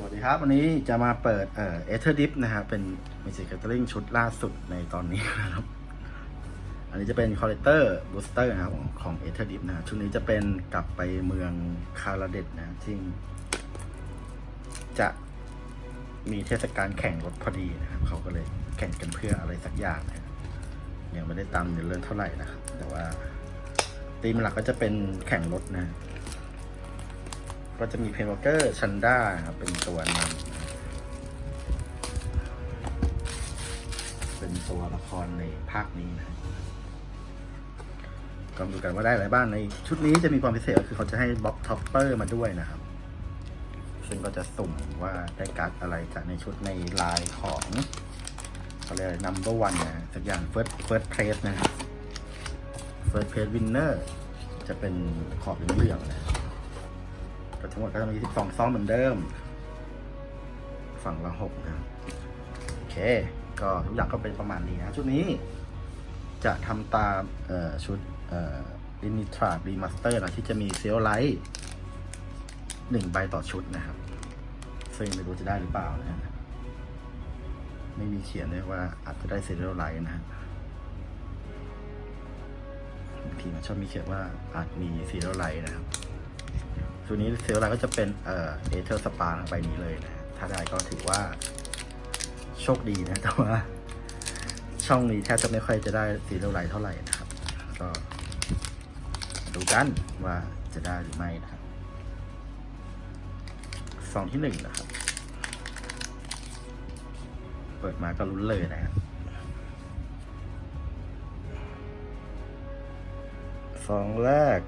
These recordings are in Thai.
สวัสดีครับ วันนี้จะมาเปิดเอ่อเอเธอร์ดิฟนะครับเป็นมิจิ c เ a อริงชุดล่าสุดในตอนนี้นะครับ อันนี้จะเป็นคอ l เล c เตอร์บูสเตอร์นะครับของของเอเธอร์ดิฟนะชุดนี้จะเป็นกลับไปเมืองคาราเดตนะซึ่งจะมีเทศกาลแข่งรถพอดีนะครับเขาก็เลยแข่งกันเพื่ออะไรสักอย่างนะยังไม่ได้ตามเนื้อเรื่องเท่าไหร่นะครับแต่ว่าธีมหลักก็จะเป็นแข่งรถนะ ก็จะมีเพนวอเกอร์ชันด้าครับเป็นตัวนำเป็นตัวละครในภาคนี้นะก็มาดูกันว่าได้อะไรบ้างในชุดนี้จะมีความพิเศษก็คือเขาจะให้บล็อกท็อปเปอร์มาด้วยนะครับ ซึ่งก็จะสุ่มว่าได้การ์ดอะไรจากในชุดในลายของเขาเรียกนัมเบอร์วันนะสักอย่าง first first place นะ first place winner จะเป็นขอบเหลืองๆนะ ก็ทั้งหมดก็จะมี 12 ซองเหมือนเดิม ฝั่งละ6นะโอเค ก็ทุกอย่างก็เป็นประมาณนี้นะชุดนี้ จะทำตามชุดลินิทรารีมาสเตอร์นะที่จะมีเซลไลท์หนึ่งใบต่อชุดนะครับ ซึ่งไม่รู้จะได้หรือเปล่านะไม่มีเขียนเลยว่าอาจจะได้เซลไลท์นะฮะบางทีมันชอบมีเขียนว่าอาจมีเซลไลท์นะครับ ตัวนี้เซลล์ไลน์ก็จะเป็นเอ่อเอเธอร์สปาใบนี้เลยนะ ถ้าได้ก็ถือว่า โชคดีนะ แต่ว่า ช่องนี้แทบจะไม่ค่อยจะได้ซีเรียลไลท์เท่าไหร่นะครับ ก็ดูกันว่าจะได้หรือไม่นะครับซองที่หนึ่งนะครับ เปิดมาก็ลุ้นเลยนะครับซองแรก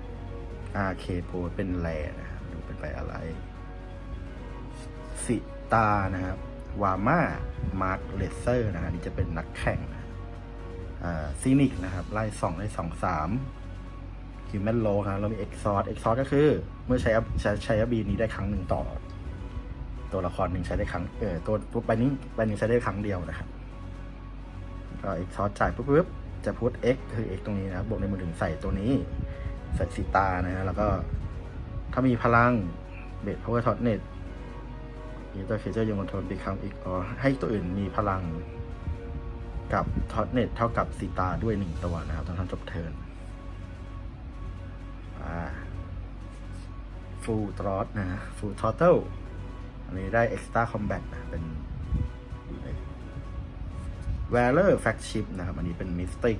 RK โพเป็นแลนะ ครับดูเป็นไปอะไร สิตานะครับ วาม่า มาร์คเลเซอร์นะฮะนี่จะเป็นนักแข่งนะซีนิกนะครับ ไล่สองไล่สองสามคิวแมนโลครับเรามีเอ็กซอร์เอ็กซอร์ก็คือ เมื่อใช้ใช้ใช้บีนี้ได้ครั้งหนึ่งต่อ ตัวละครหนึ่งใช้ได้ครั้งเออตัวตัวใบนี้ใบนี้ใช้ได้ครั้งเดียวนะครับก็เอ็กซอร์จ่ายปุ๊บปุ๊บจะพุท X คือ X ตรงนี้นะครับบวกในมือถึงใส่ตัวนี้ ใส่สีตานะฮะแล้วก็ ถ้ามีพลังเบสพาวเวอร์ท็อตเน็ตอีตัวเคเจอร์ยังคอนทรลบีคัมอีกอ๋อให้ตัวอื่นมีพลังกับท็อตเน็ตเท่ากับสีตาด้วยหนึ่งตัวนะครับตอนทำจบเทิร์นฟูลทรอตนะฟูลทอ t เทิลอันนี้ได้เอ็กซ์ต a าคอมแบทนะเป็นแวลเลอร์แฟกชิปนะครับ อันนี้เป็นมิสติก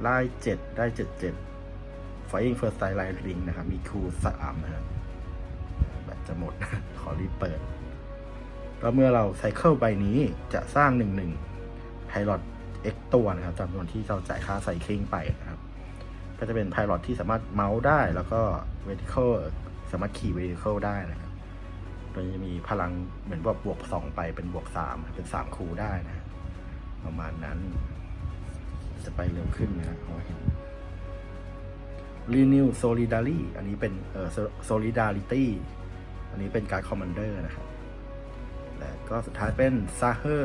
ไล่เจ็ดได้เจ็ดเจ็ด Flying First Style Line Ring นะครับ มีคูสามนะครับแบตจะหมด ขอรีบเปิด แล้วเมื่อเราไซเคิลใบนี้จะสร้างหนึ่งหนึ่งไพลอต X ตัวนะครับจำนวนที่เราจ่ายค่าไซคลิงไปนะครับ ก็จะเป็นไพลอตที่สามารถเมาส์ได้ แล้วก็ vertical สามารถขี่ vertical ได้นะครับโดยจะมีพลังเหมือนว่าบวกสองไปเป็นบวกสามเป็นสามคูได้นะ ประมาณนั้น จะไปเร็วขึ้นนะครับขอเห็น Renew Solidarity อันนี้เป็นเอ่อ Solidarity อันนี้เป็นการ์ดคอมมานเดอร์นะครับ และก็สุดท้ายเป็น s a h e r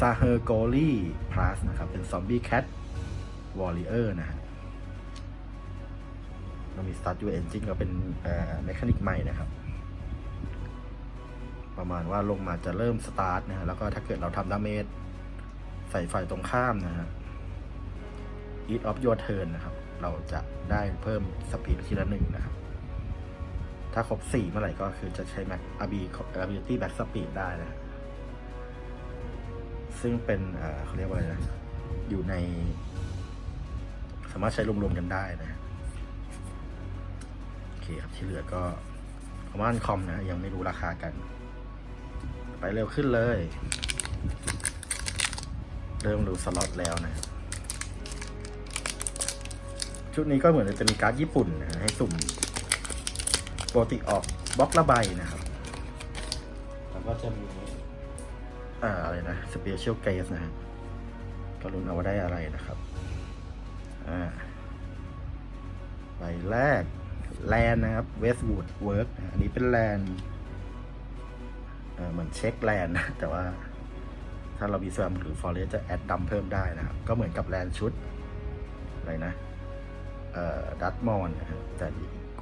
s a h e r g o l i Plus นะครับ เป็น Zombie Cat Warrior นะฮะเรามี Start Your Engine ก็เป็นเอ่อ m e c h a n i c ใหม่นะครับ ประมาณว่าลงมาจะเริ่มสตาร์ทนะฮะ แล้วก็ถ้าเกิดเราทำดาเมจใส่ฝ่ายตรงข้ามนะฮะ Eat of Your Turn นะครับ เราจะได้เพิ่มสปีดทีละหนึ่งนะครับ ถ้าครบสี่เมื่อไหร่ก็คือจะใช้ Max AB Ability Max Speed ได้นะซึ่งเป็นเขาเรียกว่าอะไรนะ อยู่ใน สามารถใช้รวมๆกันได้นะโอเคครับที่เหลือก็คอมมานคอมนะ ยังไม่รู้ราคากัน ไปเร็วขึ้นเลย เริ่มดูสล็อตแล้วนะครับ ชุดนี้ก็เหมือนจะมีการ์ดญี่ปุ่นนะให้สุ่มปกติออกบล็อกละใบนะครับ แล้วก็จะมีอ่าอะไรนะสเปเชียลเกสนะฮะก็รุ้นเอาว่าได้อะไรนะครับอ่าใบแรกแลนนะครับเวสต์วูดเวิร์กอันนี้เป็นแลนเหมือนเช็คแลนนะแต่ว่าถ้าเรามีแซมหรือฟอเรสจะแอดดำเพิ่มได้นะครับ ก็เหมือนกับแลนชุดอะไรนะ ดัตมอนนะครับแต่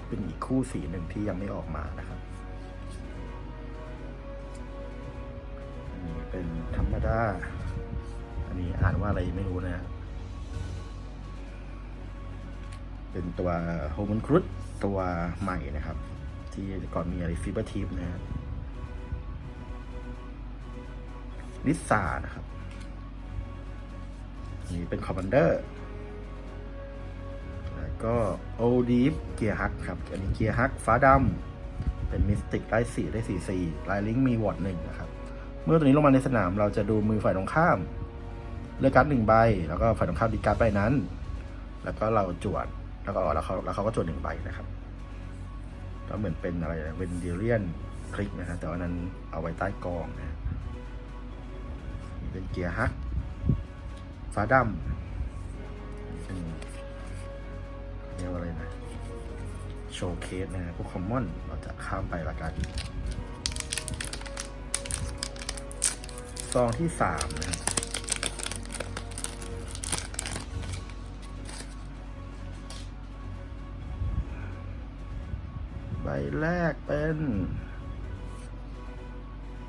เป็นอีกคู่สีหนึ่งที่ยังไม่ออกมานะครับนี่เป็นธรรมดา อันนี้อ่านว่าอะไรไม่รู้นะ เป็นตัวโฮม n นครุตตัวใหม่นะครับ ที่ก่อนมีอะไรฟิบ e ร์ทีฟนะฮะนิสซานะครับนนี้เป็นคอมมานเดอร์ ก็โอดีฟเกียร์ฮักครับ อันนี้เกียร์ฮักฟ้าดำเป็นมิสติกได้สี่ได้สี่สี่ลายลิงมีวอร์ดหนึ่งนะครับ เมื่อตัวนี้ลงมาในสนามเราจะดูมือฝ่ายตรงข้าม เลือกการ์ดหนึ่งใบ แล้วก็ฝ่ายตรงข้ามดีการ์ดใบนั้น แล้วก็เราจวดแล้วก็แล้วเขาแล้วเขาก็จวดหนึ่งใบนะครับก็เหมือนเป็นอะไรเวนเดเลียนคลิกนะฮะแต่ว่านั้นเอาไว้ใต้กองนะเป็นเกียร์ฮักฟ้าดำ เรียกว่าอะไรนะโชว์เคสนะพวกคอมมอนเราจะข้ามไปละกันซองที่สามนะครับใบแรกเป็น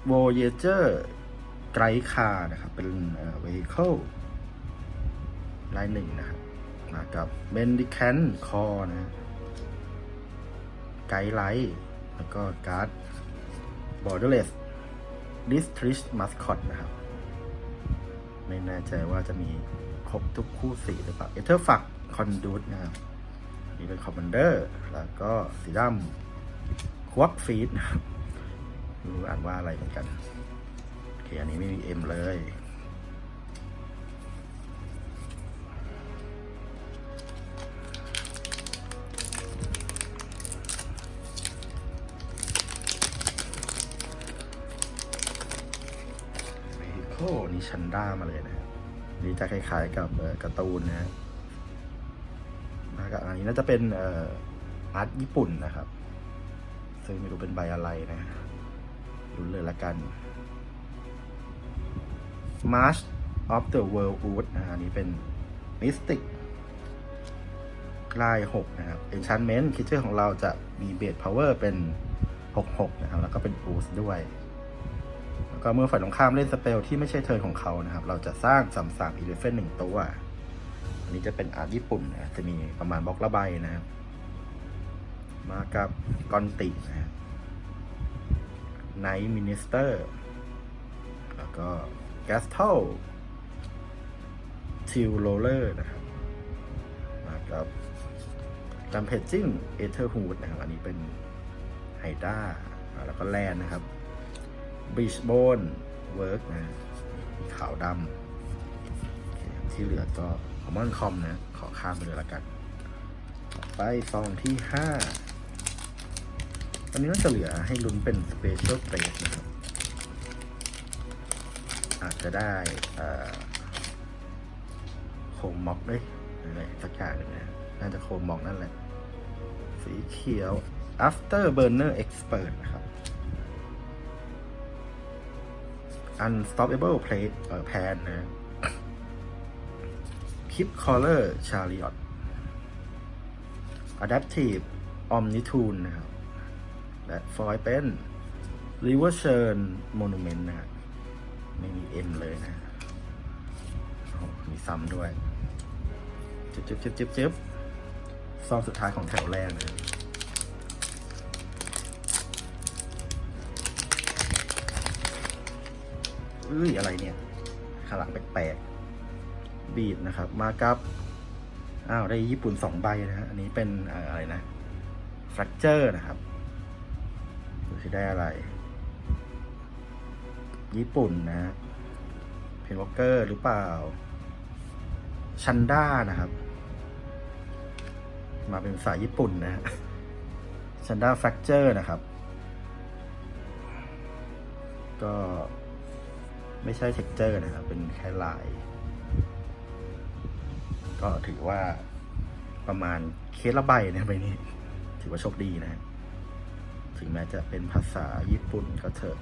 Voyager ไกรคานะครับ เป็นเอ่อ vehicle ลายหนึ่งนะครับ มากับ Mendicant Core นะไกด์ไลท์ แล้วก็การ์ด Borderless District Mascot นะครับ ไม่แน่ใจว่าจะมีครบทุกคู่สีหรือเปล่า e t h e r f u c Conduit นะครับนี่เป็น Commander แล้วก็สีดำ Quark Feed นะครับไม่รู้อ่านว่าอะไรเหมือนกันโอเคอันนี้ไม่มี M เลย ด้ามาเลยนะฮะนี่จะคล้ายๆกับการ์ตูนนะฮะมากับอันนี้น่าจะเป็นอาร์ตญี่ปุ่นนะครับ ซึ่งไม่รู้เป็นใบอะไรนะรุ้นเลยละกัน March of the World Wood นะฮะอันนี้เป็น Mystic ลาย6นะครับ Enchantment คิดเชื่อของเราจะมีเบส Power เป็น 66 นะครับ แล้วก็เป็น Boost ด้วย ก็เมื่อฝ่ายตรงข้ามเล่นสเปลที่ไม่ใช่เทิร์นของเขานะครับ เราจะสร้างสามสามอีเลฟเฟนหนึ่งตัว อันนี้จะเป็นอาร์ตญี่ปุ่นนะจะมีประมาณบล็อกละใบนะครับ มากับกอนตินะครับไนท์มินิสเตอร์แล้วก็แกสเทลทิวโรเลอร์นะครับมากับจัมเพจจิ้งเอเธอร์ฮูดนะครับ อันนี้เป็นไฮด้าแล้วก็แลนนะครับ บีชโบนเวิร์กนะขาวดำที่เหลือก็คอมมอนคอมนะ ขอข้ามไปเลยละกัน ต่อไปซองที่ห้าอันนี้น่าจะเหลือให้ลุ้นเป็นสเปเชียลเ a สนะครับ อาจจะได้โคมม็อกเลยอะไรสักอย่างหนึงนะ น่าจะโคมม็อกนั่นแหละ สีเขียว after burner expert นะครับ Unstoppable Play เอ่อ Pan นะ Keep Collar Chariot Adaptive Omnitune นะครับ และ Foil เป็น River Churn Monument นะครับไม่มี M เลยนะ มีซ้ำด้วยจิ๊บจิ๊บจิ๊บจิ๊บจิ๊บซองสุดท้ายของแถวแรกนะ เอ้ยอะไรเนี่ยขาหลังแปลกๆบีดนะครับ มากับอ้าวได้ญี่ปุ่นสองใบนะฮะอันนี้เป็นอะไรนะฟรั c เจอร์นะครับดูสิได้อะไร ญี่ปุ่นนะเพนวอลเกอร์หรือเปล่าชันด้านะครับ มาเป็นภาษาญี่ปุ่นนะฮะชันด้าฟรั c เจอร์นะครับ ก็ ไม่ใช่เท็กเจอร์นะครับ เป็นแค่ลาย ก็ถือว่าประมาณเคสละใบนะใบนี้ ถือว่าโชคดีนะถึงแม้จะเป็นภาษาญี่ปุ่นก็เถอะ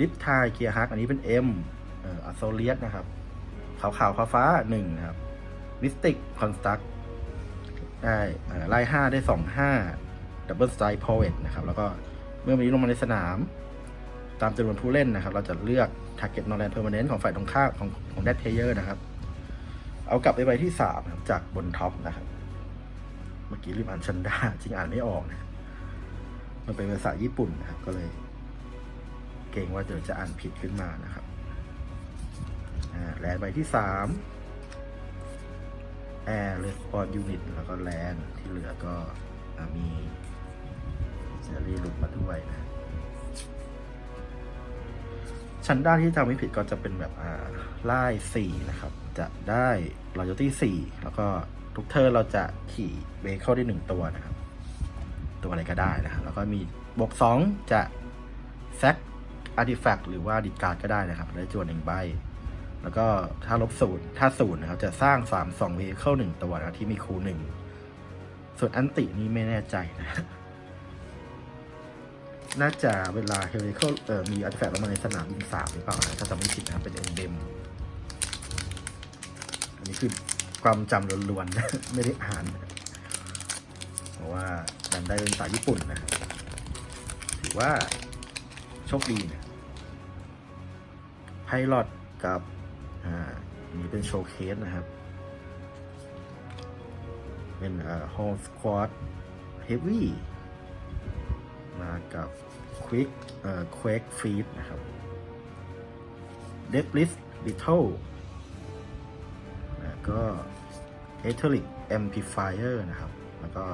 ลิปทายเกียร์ฮักอันนี้เป็น M เอ่ออัโซเลียสนะครับ ขาวขาวฟ้าฟ้าหนึ่งนะครับมิสติกคอนสตักได้ไล่ห้าได้สองห้าดับเบิลสไตล์พอเวตนะครับ แล้วก็เมื่อวันนี้ลงมาในสนาม ตามจำนวนผู้เล่นนะครับ เราจะเลือก target non land permanent ของฝ่ายตรงข้ามของของ dead player นะครับ เอากลับไปไว้ที่สามครับจากบนท็อปนะครับ เมื่อกี้รีบอ่านชันดาจริงอ่านไม่ออกนะ มันเป็นภาษาญี่ปุ่นนะครับ ก็เลย เกรงว่าเดี๋ยวจะอ่านผิดขึ้นมานะครับอ่าแลนใบที่สาม Air Response Unit แล้วก็แลนที่เหลือก็อมีเจอรี่หลุดมาด้วยนะ ชั้นด้าที่จำไม่ผิดก็จะเป็นแบบอ่าไล่สี่นะครับ จะได้รอยตี้สี่แล้วก็ทุกเทอร์เราจะขี่เวเข้าได้หนึ่งตัวนะครับ ตัวอะไรก็ได้นะครับ แล้วก็มีบวกสองจะแซกอาร์ติแฟกต์หรือว่าดิการ์ดก็ได้นะครับได้จวนหนึ่งใบ แล้วก็ถ้าลบศูนย์ถ้าศูนย์นะครับ จะสร้างสามสองเวเข้าหนึ่งตัวนะครับที่มีคูหนึ่งส่วนอันตินี่ไม่แน่ใจนะ น่าจะเวลาเฮลิคอลเอ่อมีอาร์ติแฟกต์ลงมาในสนามบินสามหรือเปล่านะถ้าจำไม่ผิดนะเป็นเอ็นเดมอันนี้คือความจำล้วนๆ ไม่ได้อ่าน เพราะว่าดันได้เป็นภาษาญี่ปุ่นนะ ถือว่า โชคดีนะไพลอตกับอ่าอันนี้เป็นโชว์เคสนะครับ เป็นอ่อโฮมสควอตเฮฟวี่มากับ Quick เอ่อ Quake Feed นะครับ Deadlift Beetle แล้วก็ Etheric Amplifier นะครับ แล้วก็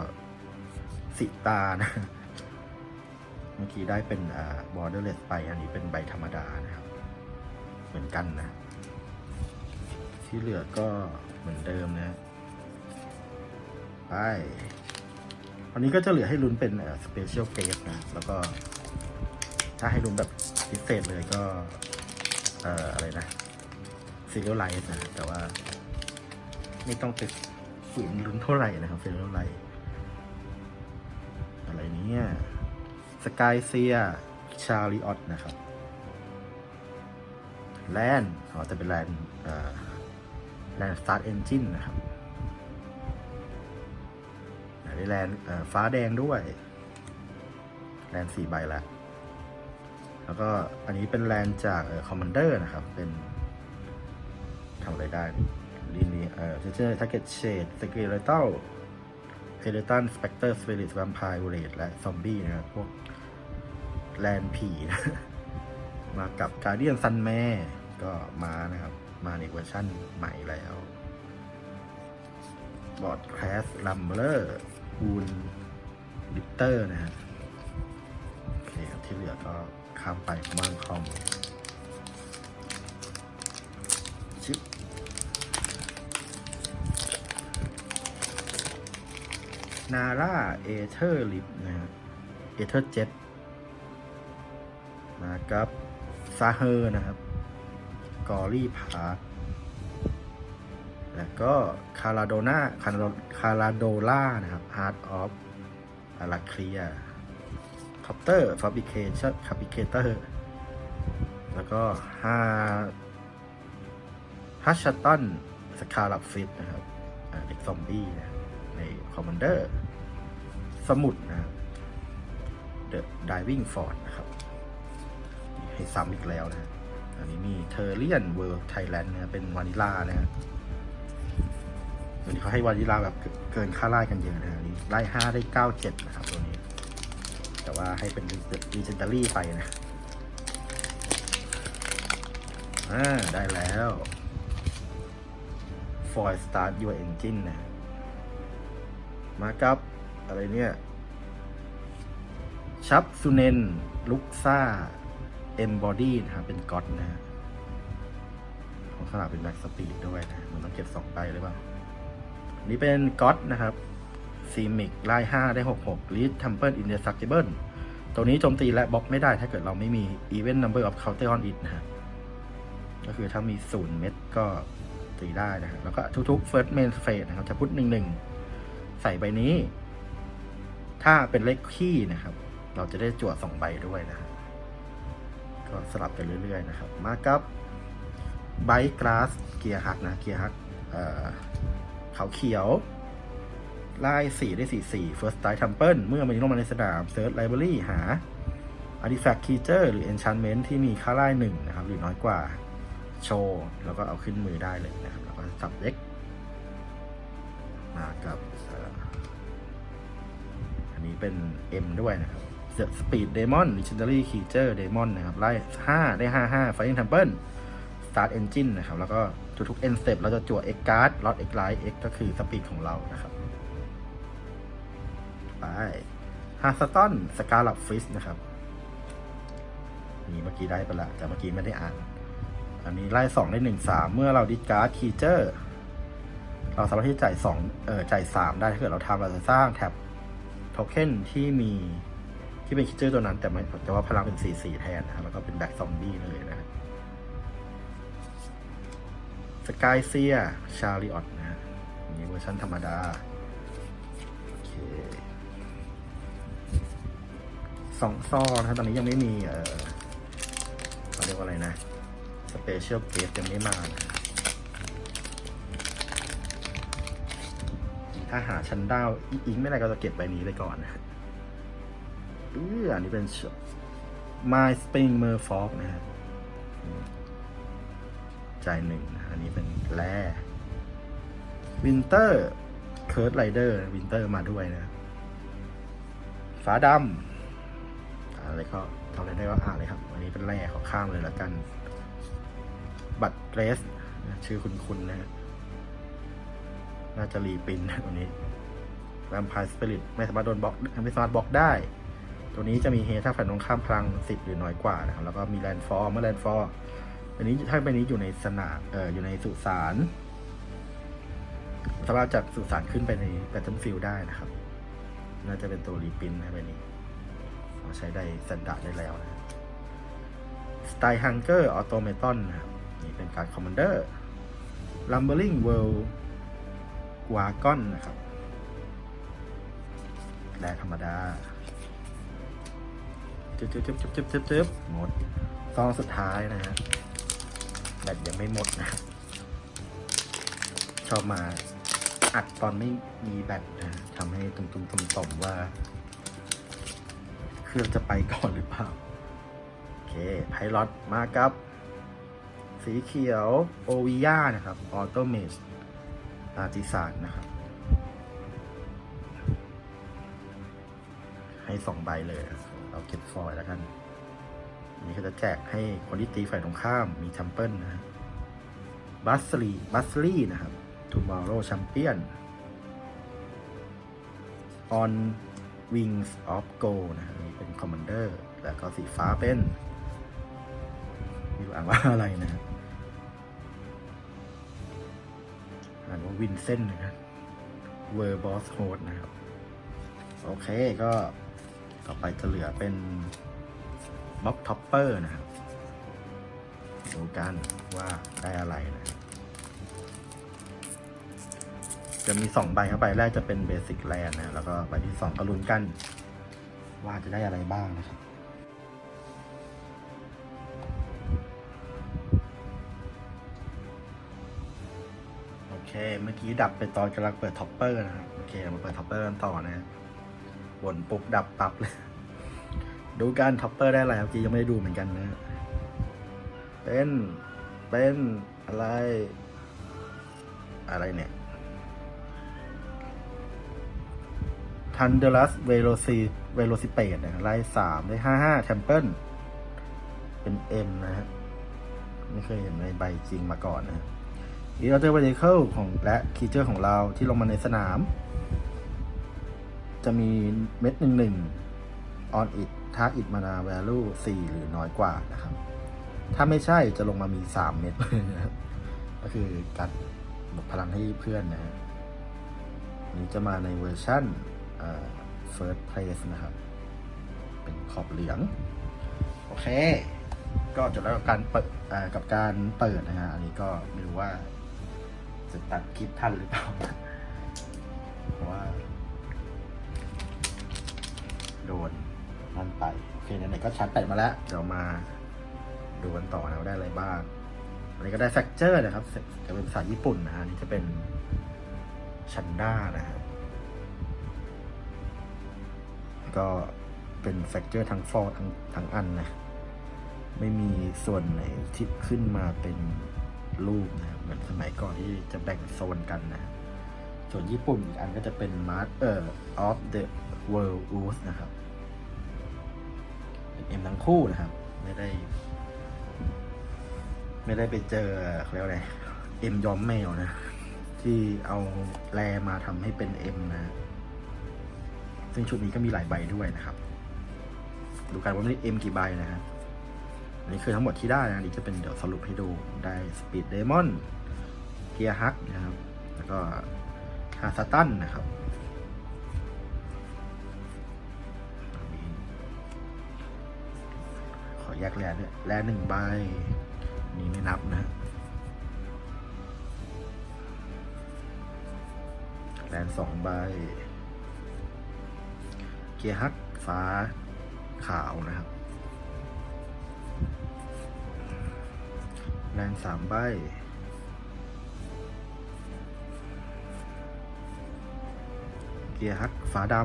สิตานะ เมื่อกี้ได้เป็นอ่า Borderless ไป อันนี้เป็นใบธรรมดานะครับ เหมือนกันนะ ที่เหลือก็เหมือนเดิมนะ ไปวันนี้ก็จะเหลือให้ลุ้นเป็นสเปเชียลเกสนะ แล้วก็ ถ้าให้ลุ้นแบบพิเศษเลยก็ เอ่ออะไรนะซีเรียลไลท์นะแต่ว่า ไม่ต้องไปฝืนลุ้นเท่าไหร่นะครับซีเรียลไลท์อะไรเนี้ยสกายเซียชาริออตนะครับแลนด์อ๋อจะเป็นแลนด์แลนด์สตาร์ทเอนจินนะครับแลนด์ฟ้าแดงด้วย แลนด์สี่ใบละ แล้วก็อันนี้เป็นแลนจากคอมมานเดอร์นะครับ เป็นทำอะไรได้ลีนี้เอ่อเจอร์ทาร์เก็ตเชดสเกเลตัลเพเดตันสเปกเตอร์สเปริตแวมไพร์เรดและซอมบี้นะครับ พวกแลนผีนะมากับการเดียนซันแม่ก็มานะครับ มาในเวอร์ชั่นใหม่แล้วบอร์ดแคสลัมเบอร์คูนลิเตอร์นะฮะโอเคครับที่เหลือก็ ข้ามไปบ้างคอมชิปนาร่าเอเธอร์ลิฟนะฮะเอเธอร์เจ็ตมากับซาเฮอร์นะครับ กอรี่พาร์คแล้วก็คาราโดนาคาราคาราโดล่านะครับอาราเคลียคออฟาบิเคชันคาบิ เคเตอร์แล้วก็ฮาฮัชชัตตันสคาลับฟิตนะครับอ่าเด็กซอมบี้นะในคอมมานเดอร์สมุดนะครับ The Diving Ford นะครับ ให้ซ้ำอีกแล้วนะ อันนี้มีเทอร์เรียนเวิร์ t ไทยแลนด์นะเป็นวานิลานะวันนี้เขาให้วานิลาแบบเกินค่าไล่กันเยอะนะฮะนี่ไล่ห้าได้เก้าเจ็ดนะครับตัวนี้ แต่ว่าให้เป็นรีเจนตารี่ไปนะ อ่า ได้แล้ว for start your engine นะ มากับ อะไรเนี่ย ชับซูเนนลุกซ่า เอ็มบอดี้นะครับเป็นก๊อตนะฮะของสลับเป็นแบ็กสปีดด้วยนะ มันต้องเก็บสองใบหรือเปล่า นี่เป็นก๊อตนะครับ ซีมิกไล่ห้าได้หกหกลีดทัมเปิลอินเดซักจิเบิลตัวนี้โจมตีและบล็อกไม่ได้ถ้าเกิดเราไม่มี Event Number of Counter on it นะฮะก็คือถ้ามีศูนย์เม็ดก็ตีได้นะฮะแล้วก็ทุกๆ First Main Phase นะครับ จะพุทหนึ่งหนึ่งใส่ใบนี้ ถ้าเป็นเลขขี้นะครับ เราจะได้จั่วสองใบด้วยนะก็สลับกันเรื่อย ๆ นะครับ มากับไบกราสเกียร์ฮักนะ เกียร์ฮักเขาเขียว ไล่สี่ได้สี่สี่ first strike temple เมื่อมันลงมาในสนาม search library หา artifact creature หรือ enchantment ที่มีค่าไล่หนึ่งนะครับ หรือน้อยกว่าโชว์แล้วก็เอาขึ้นมือได้เลยนะครับ แล้วก็สับเล็กมากับ อันนี้เป็น M ด้วยนะครับ The Speed Demon Legendary Creature Demon นะครับ ไล่ 5 ได้ 5 5 Fighting Temple Start Engine นะครับ แล้วก็ทุกๆ End Step เราจะจั่ว X Card Lot X Light X ก็คือ Speed ของเรานะครับ ไปฮาสตันสกาลับฟิสนะครับนนี้เมื่อกี้ได้ไปละแต่เมื่อกี้ไม่ได้อ่าน อันนี้ไล่สองได้หนึ่งสามเมื่อเราดิสการ์ดคีเจอร์ เราสามารถที่จะจ่ายสองเออจ่ายสามได้ถ้าเกิดเราทำเราจะสร้างแท็บโทเค็นที่มีที่เป็นคีเจอร์ตัวนั้น แต่ไม่แต่ว่าพลังเป็นสี่สี่แทนนะแล้วก็เป็นแบ็กซอมบี้เลยนะสกายเซียชาริออตนะนนี้เวอร์ชันธรรมดา โอเค สองซอนะครับตอนนี้ยังไม่มีเออเขาเรียกว่าอะไรนะสเปเชียลเกสยังไม่มานะถ้าหาชั้นดาวอีอิงไม่ได้ก็จะเก็บใบนี้ไปก่อนนะเอออันนี้เป็น My Spring m e r f o g นะฮะจ่ายหนึ่งนะอันนี้เป็นแร่วินเตอร์เคิร์ดไรเดอร์วินเตอร์มาด้วยนะ ฟ้าดำ อะไรก็ทำอะไรได้ก็อ่านเลยครับ วันนี้เป็นแร่ขอข้ามเลยแล้วกัน บัตรเกรส ชื่อคุณคุณนะฮะน่าจะรีปินวันนี้แวมพร์สปิริตไม่สามารถโดนบล็อกไม่สามารถบล็อกได้ ตัวนี้จะมีเฮถ้าฝ่ายตรงข้ามพลังสิบหรือน้อยกว่านะครับแล้วก็มีแลนด์ฟอร์เมื่อแลนด์ฟอร์อันนี้ถ้าเป็นนี้อยู่ในสนามเอ่ออยู่ในสุสานสามารถจากสุสานขึ้นไปในแบตเทิลฟิลได้นะครับ น่าจะเป็นตัวรีปินนะแบนี้ ใช้ได้สันดาได้แล้วนะสไตล์ฮังเกอร์ออโตเมตอนนะครับนี่เป็นการคอมมานเดอร์ลัมเบอร์ลิงเวิลด์วากอนนะครับแร่ธรรมดาจึ๊บจึ๊บจึ๊บจึ๊บจึ๊บจึ๊บจึ๊บหมดซองสุดท้ายนะฮะแบตยังไม่หมดนะ ชอบมาอัดตอนไม่มีแบตนะทำให้ตุ้มๆต่อมๆว่า เครื่องจะไปก่อนหรือเปล่า โอเคไพลอตมากับ สีเขียวโอวิยานะครับออโตเมสอาร์ติสานนะครับ ให้สองใบเลย เราเก็บฟอยแล้วกันนนี้ก็จะแจกให้คนที่ตีฝ่ายตรงข้ามมีแชมเปิลนะฮะบัสลีบัสลีนะครับ Tomorrow Champion On Wings of Gold นะฮะนี่ เป็น Commander แล้วก็สีฟ้าเป็นไม่รู้อ่านว่าอะไรนะฮะอ่านว่าวินเซนนะครับเวอร์บอสโฮดนะครับ โอเคก็ต่อไปจะเหลือเป็นบ็อกท็อปเปอร์นะครับดูกันว่าได้อะไรนะ จะมีสองใบครับใบแรกจะเป็นเบสิกแลนนะ แล้วก็ใบที่สองก็ลุ้นกัน ว่าจะได้อะไรบ้างนะครับโอเคเมื่อกี้ดับไปตอนกำลังเปิดท็อปเปอร์นะครับโอเคมาเปิดท็อปเปอร์กันต่อนะวนปุ๊บดับปับเลยดูกันท็อปเปอร์ได้อะไรครับจียังไม่ได้ดูเหมือนกันนะเป็นเป็นอะไร อะไรเนี่ย ทันเดลัสเวโรซีเวโรซิเปดนะไล่สามได้ห้าห้าแทมเปิลเป็นเอ็มนะฮะ ไม่เคยเห็นในใบจริงมาก่อนนะอีออเตอร์เวเคิลของและคีเจอร์ของเราที่ลงมาในสนาม จะมีเม็ดหนึ่งหนึ่งออนอิ t ถ้าอิ t มานาแวลูสี่หรือน้อยกว่านะครับ ถ้าไม่ใช่จะลงมามีสามเม็ดนะครับก็คือการบวกพลังให้เพื่อนนะฮะนนี้จะมาในเวอร์ชั่น เอ่อ first place นะครับ เป็นขอบเหลือง โอเค ก็จบแล้วกับการเปิดกับการเปิดนะฮะ อันนี้ก็ไม่รู้ว่า จะตัดคลิปทันหรือเปล่า เพราะว่า โดนนั่นไป โอเคไหนๆก็ชัดแปดมาแล้ว เดี๋ยวมาดูกันต่อนะว่าได้อะไรบ้าง อันนี้ก็ได้แฟกเจอร์นะครับจะเป็นภาษาญี่ปุ่นนะฮะอันนี่จะเป็นชันด้านะฮะ ก็เป็นแฟกเจอร์ทั้งฟอร์ทั้งทั้งอันนะ ไม่มีส่วนไหนที่ขึ้นมาเป็นรูปนะเหมือนสมัยก่อนที่จะแบ่งโซนกันนะ ส่วนญี่ปุ่นอีกอันก็จะเป็น Master of the World u s นะครับ เป็น M ทั้งคู่นะครับ ไม่ได้ ไม่ได้ไปเจอเขาเรียกว่าอะไร M ย้อมแมวนะ ที่เอาแรมาทำให้เป็น M นะ ซึ่งชุดนี้ก็มีหลายใบด้วยนะครับ ดูกันว่ามัน M กี่ใบนะฮะอันนี้คือทั้งหมดที่ได้นะนี่จะเป็นเดี๋ยวสรุปให้ดูได้สปีดเดมอนเกียร์ฮักนะครับ แล้วก็ฮาสตันนะครับขอแยกแลด้วยแลหนึ่งใบนี่ไม่นับนะแลนสองใบ กียร์ฮักฟ้าขาวนะครับ แลนสามใบ เกียร์ฮักฟ้าด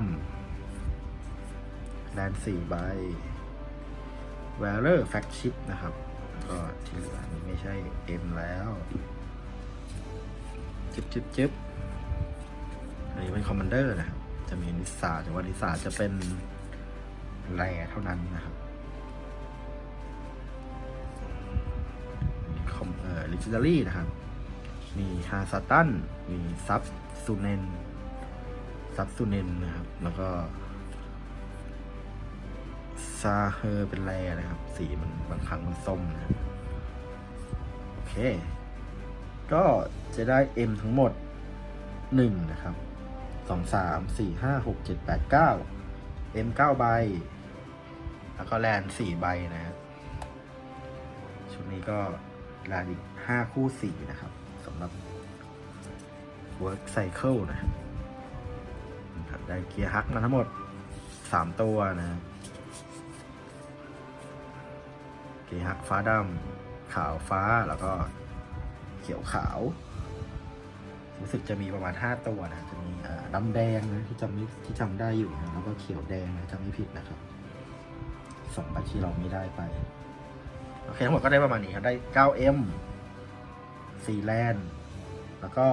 ำ แลนสี่ใบ แวลเลอร์แฟกชิปนะครับ ก็ที่เหลือนี้ไม่ใช่ M แล้วจิบจิบจิบอันนี้เป็นคอมมานเดอร์นะครับ จะมีนิสสาแต่ว่านิสสาจะเป็นแรเท่านั้นนะครับมีคอมเอ่อลิจิดารี่นะครับ มีฮาซาตัน มีซับซูเนนซับซูเนนนะครับ แล้วก็ซาเฮอร์เป็นแรนะครับ สีมันบางครั้งมันส้มนะโอเค ก็จะได้ M ทั้งหมด 1 นะครับ 2 3 4 5 6 7 8 9 M 9ใบ แล้วก็แลน4ใบนะ ชุดนี้ก็แลนอีก 5 คู่สีนะครับสำหรับ Work Cycle นะครับนะได้เกียร์ฮักมาทั้งหมด 3 ตัวนะเกียร์ฮักฟ้าดำขาวฟ้าแล้วก็เขียวขาว รู้สึกจะมีประมาณ 5 ตัวนะจะมีเอ่อดำแดงนะที่จำที่จำได้อยู่นะแล้วก็เขียวแดงนะจำไม่ผิดนะครับสองใบที่เราไม่ได้ไป โอเคทั้งหมดก็ได้ประมาณนี้ครับได้ 9M 4แลนแล้วก็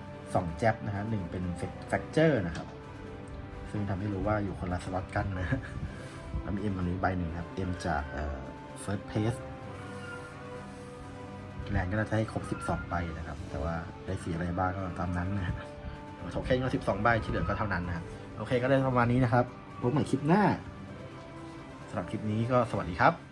2 แจ็บนะฮะหนึ่งเป็นแฟกเจอร์นะครับ ซึ่งทำให้รู้ว่าอยู่คนละสล็อตกันนะแล้วมี M อันนี้ใบหนึ่งครับ M จากเอ่อ First Pace แลนก็น่าจะให้ครบ 12 ใบนะครับ แต่ว่าได้สีอะไรบ้างก็ตามนั้นนะฮะโอเคก็ 12 ใบที่เหลือก็เท่านั้นนะครับโอเคก็ได้ประมาณนี้นะครับพบใหม่คลิปหน้าสำหรับคลิปนี้ก็สวัสดีครับ